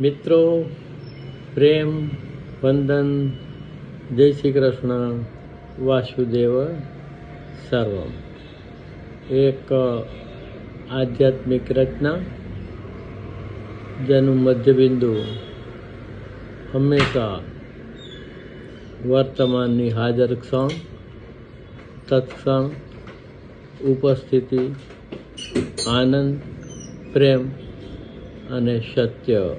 મિત્રો, પ્રેમ, વંદન, જય શ્રી કૃષ્ણ, વાસુદેવ, સર્વમ. એક આધ્યાત્મિક રચના, જેનું મધ્યબિંદુ હંમેશા વર્તમાનની હાજર ક્ષણ, તત્ક્ષણ, ઉપસ્થિતિ, આનંદ, પ્રેમ અને સત્ય.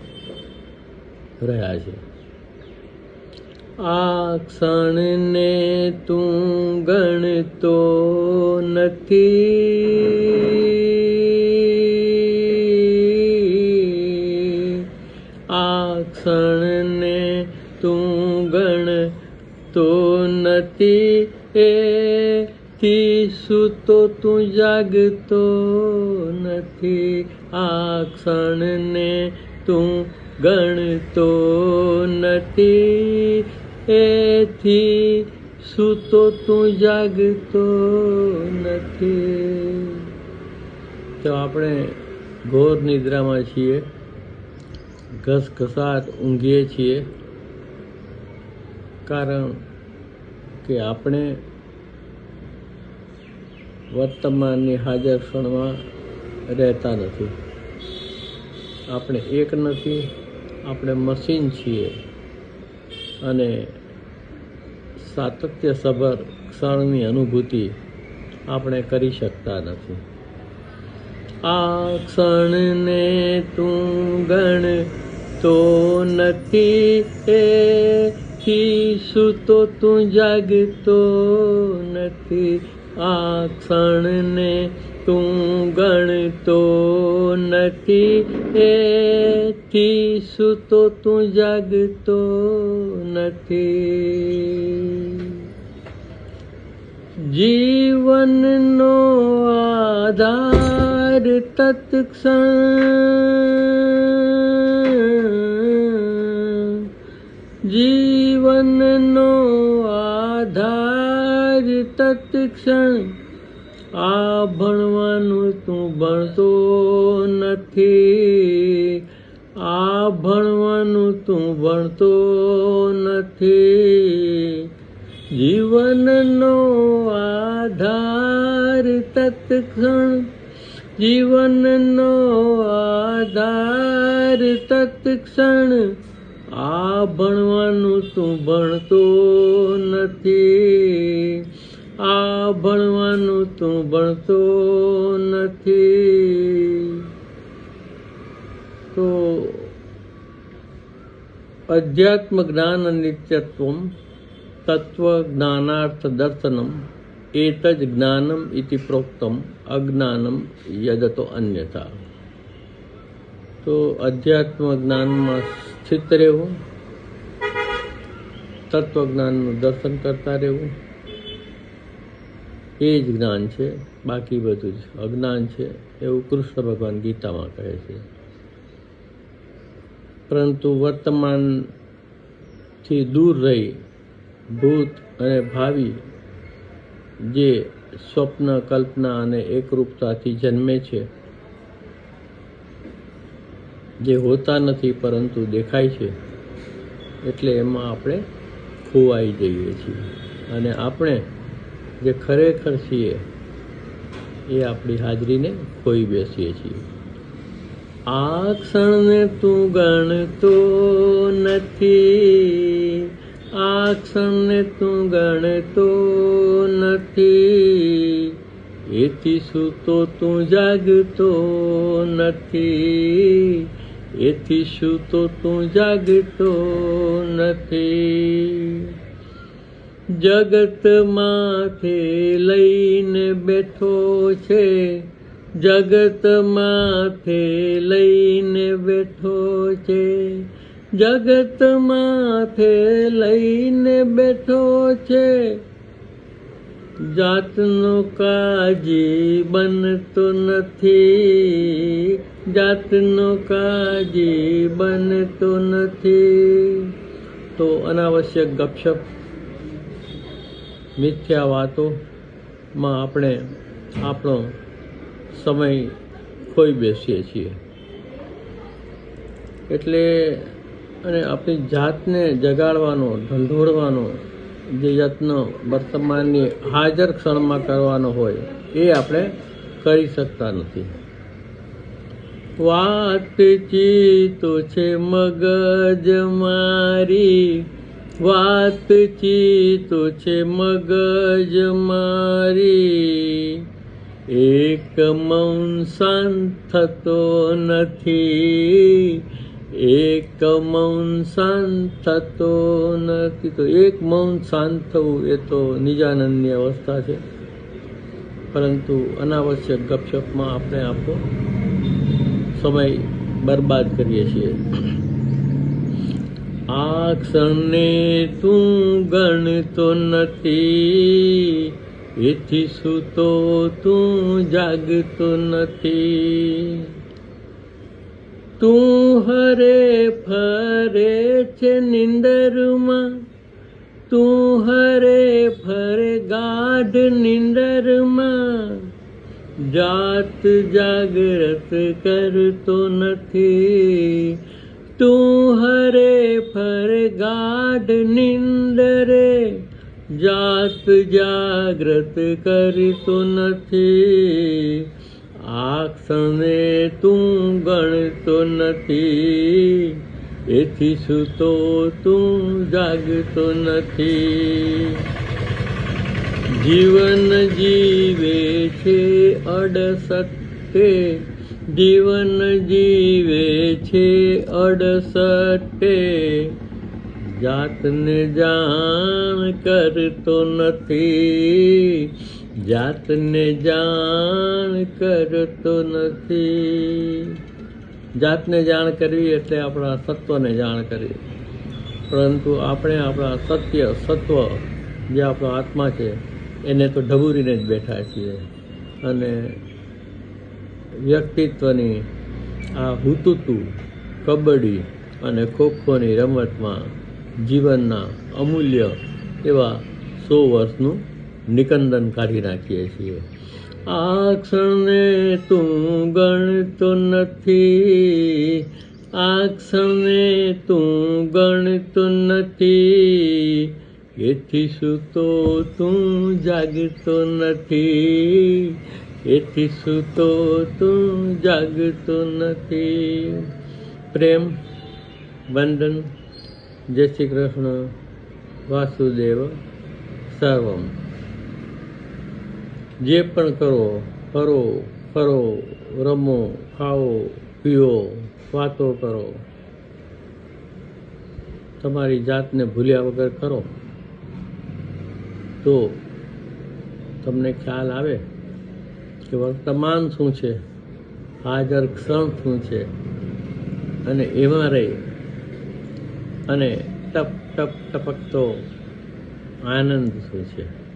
રહ્યા છે. આ ક્ષણને તું ગણતો નથી. આ ક્ષણને તું ગણતો નથી. એથી સૂતો તું જાગતો નથી. આ ક્ષણને તું ગણતો નથી, એથી સૂતો તું જાગતો નથી. તો આપણે ઘોર નિદ્રામાં છીએ, ઘસઘસાટ ઊંઘીએ છીએ, કારણ કે આપણે વર્તમાનની હાજર ક્ષણમાં રહેતા નથી. આપણે એક નથી આપણે મશીન છીએ અને સાતત્યસભર ક્ષણની અનુભૂતિ આપણે કરી શકતા નથી. આ ક્ષણને તું ગણ તો નથી એથી સૂતો તું જાગતો નથી. આ ક્ષણને તું ગણતો નથી એથી સૂતો તું જાગતો નથી. જીવનનો આધાર તત્ક્ષણ. જીવનનો આધાર તત્ક્ષણ. આ ભણવાનું તું ભણતો નથી. આ ભણવાનું તું ભણતો નથી. જીવનનો આધાર તત્ક્ષણ, જીવનનો આધાર તત્ક્ષણ. આ ભણવાનું તું ભણતો નથી. આ ભણવાનું તું ભણતો નથી. તો અધ્યાત્મ જ્ઞાન નિત્યત્વમ તત્વ જ્ઞાનાર્થ દર્શનમ એત જ જ્ઞાનમ ઇતિ પ્રોક્તમ અજ્ઞાનમ યદતો અન્યથા. તો અધ્યાત્મ જ્ઞાનમાં સ્થિત રહેવું તત્વજ્ઞાનનું દર્શન કરતા રહેવું એ જ જ્ઞાન છે, બાકી બધું જ અજ્ઞાન છે, એવું કૃષ્ણ ભગવાન ગીતામાં કહે છે. પરંતુ વર્તમાનથી દૂર રહી, ભૂત અને ભાવિ જે સ્વપ્ન, કલ્પના અને એકરૂપતાથી જન્મે છે, જે હોતા નથી પરંતુ દેખાય છે, એટલે એમાં આપણે ખોવાઈ જઈએ છીએ. અને આપણે જે ખરેખર છીએ, એ આપણી હાજરીને ખોઈ બેસીએ છીએ. આ ક્ષણને તું ગણતો નથી, આ ક્ષણને તું ગણતો નથી. એથી સૂતો તું જાગતો નથી, એથી સૂતો તું જાગતો નથી. જગત માથે લઈને બેઠો છે. જગત માથે લઈને બેઠો છે. જગત માથે લઈને બેઠો છે. જાતનો કાજી બનતો નથી. જાતનો કાજી બનતો નથી. તો અનાવશ્યક ગપશપ. મિથ્યા વાતોમાં આપણે આપણો સમય ખોઈ બેસીએ છીએ. એટલે અને આપણી જાતને જગાડવાનો, ઢંઢોળવાનો, જે યત્ન વર્તમાનની હાજર ક્ષણમાં કરવાનો હોય, એ આપણે કરી શકતા નથી. વાતચીતો છે મગજ મારી વાતચીતો છે મગજ મારી. એક મૌન શાંત થતો નથી. એક મૌન શાંત થતો નથી. તો એક મૌન શાંત થવું એ તો નિજાનંદની અવસ્થા છે. પરંતુ અનાવશ્યક ગપશપમાં આપણે આપણો સમય બરબાદ કરીએ છીએ. આ ક્ષણને તું ગણતો નથી. એથી સૂતો તું જાગતો નથી. તું હરે ફરે છે નિંદરમાં. તું હરે ફરે ગાઢ નિંદરમાં. જાત જાગૃત કરતો નથી. તું હરે ફર ગાઢ નિંદરે જાત જાગ્રત કરતો નથી. આ ક્ષણે તું ગણતો નથી, એથી સૂતો તું જાગતો નથી. જીવન જીવે છે અડસઠે જીવન જીવે છે અડસટે જાતને જાણ કરતો નથી. જાતને જાણ કરતો નથી. જાતને જાણ કરવી એટલે આપણા સત્વને જાણ કરવી. પરંતુ આપણે આપણા સત્ય, સત્વ જે આપણો આત્મા છે, એને તો ઢબૂરીને જ બેઠા છીએ. અને વ્યક્તિત્વની આ હુતુતુ, કબડ્ડી અને ખોખોની રમતમાં જીવનના અમૂલ્ય એવા સો વર્ષનું નિકંદન કાઢી નાખીએ છીએ. આ ક્ષણને તું ગણતો નથી. આ ક્ષણે તું ગણતો નથી. એથી સૂતો તું જાગતો નથી. એથી સૂતો તું જાગતો નથી? પ્રેમ, વંદન, જય શ્રી કૃષ્ણ, વાસુદેવ, સર્વમ. જે પણ કરો ફરો ફરો, રમો, ખાઓ, પીઓ, વાતો કરો. તમારી જાતને ભૂલ્યા વગર કરો. તો તમને ખ્યાલ આવે? કે વર્તમાન શું છે? હાજર ક્ષણ શું છે? અને એમાં રહી. અને ટપ ટપ, ટપકતો આનંદ શું છે?